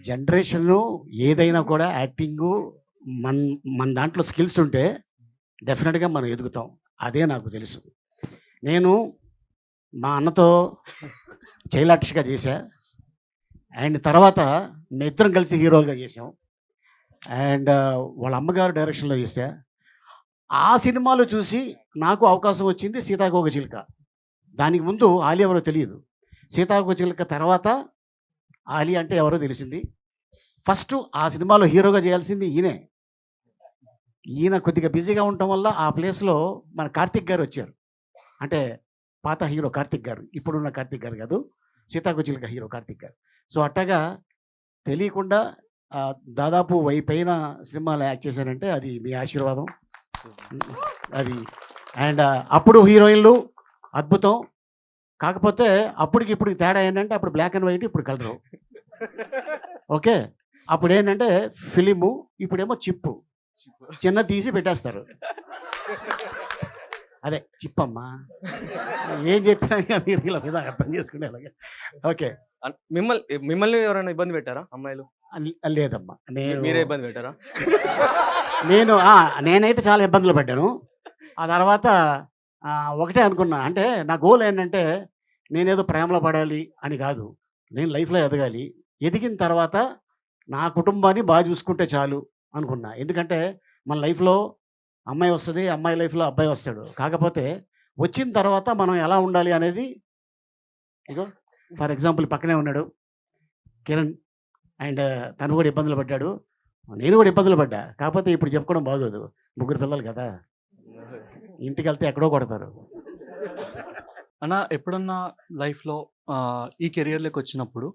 Generation ఏదైనా కూడా acting మన మన దాంట్లో స్కిల్స్ ఉంటే డెఫినెట్గా మనం ఎదుగుతాం. అదే నాకు తెలుసు. నేను మా అన్నతో చైలాక్షిగా చేశా. అండ్ తర్వాత మేము ఇద్దరం కలిసి హీరోలుగా చేసాం అండ్ వాళ్ళ అమ్మగారు డైరెక్షన్లో చేశా. ఆ సినిమాలో చూసి నాకు అవకాశం వచ్చింది సీతాకోక చిలుక. దానికి ముందు ఆలియా తెలియదు. సీతాకోక చిలుక తర్వాత ఆలి అంటే ఎవరో తెలిసింది. ఫస్ట్ ఆ సినిమాలో హీరోగా చేయాల్సింది ఈయనే. ఈయన కొద్దిగా బిజీగా ఉండటం వల్ల ఆ ప్లేస్లో మన కార్తిక్ గారు వచ్చారు. అంటే పాత హీరో కార్తిక్ గారు ఇప్పుడున్న కార్తిక్ గారు కాదు సీతాకుచిలక హీరో కార్తిక్ గారు. సో అట్టగా తెలియకుండా దాదాపు వై పైన సినిమాలు యాక్ట్ చేశారంటే అది మీ ఆశీర్వాదం. అది అండ్ అప్పుడు హీరోయిన్లు అద్భుతం. కాకపోతే అప్పటికి ఇప్పుడు తేడా ఏంటంటే అప్పుడు బ్లాక్ అండ్ వైట్ ఇప్పుడు కలరు ఓకే? అప్పుడు ఏంటంటే ఫిలిము ఇప్పుడేమో చిప్పు చిన్న తీసి పెట్టేస్తారు. అదే చిప్పమ్మా ఏం చెప్పినా మీరు ఇలా మీద అర్థం చేసుకునేలాగా. ఓకే. మిమ్మల్ని మిమ్మల్ని ఎవరైనా ఇబ్బంది పెట్టారా అమ్మాయిలు? లేదమ్మా. నేను మీరే ఇబ్బంది పెట్టారా? నేను నేనైతే చాలా ఇబ్బందులు పడ్డాను. ఆ తర్వాత ఒకటే అనుకున్నా. అంటే నా గోల్ ఏంటంటే నేనేదో ప్రేమలో పడాలి అని కాదు. నేను లైఫ్లో ఎదగాలి. ఎదిగిన తర్వాత నా కుటుంబాన్ని బాగా చూసుకుంటే చాలు అనుకున్నా. ఎందుకంటే మన లైఫ్లో అమ్మాయి వస్తుంది అమ్మాయి లైఫ్లో అబ్బాయి వస్తాడు. కాకపోతే వచ్చిన తర్వాత మనం ఎలా ఉండాలి అనేది ఇగో ఫర్ ఎగ్జాంపుల్ పక్కనే ఉన్నాడు కిరణ్. అండ్ తను కూడా ఇబ్బందులు పడ్డాడు. నేను కూడా ఇబ్బందులు పడ్డా. కాకపోతే ఇప్పుడు చెప్పుకోవడం బాగోదు. ముగ్గురు పిల్లలు కదా. ఇంటికి వెళ్తే ఎక్కడో కొడతారు. అన్న ఎప్పుడన్నా లైఫ్లో ఈ కెరియర్లోకి వచ్చినప్పుడు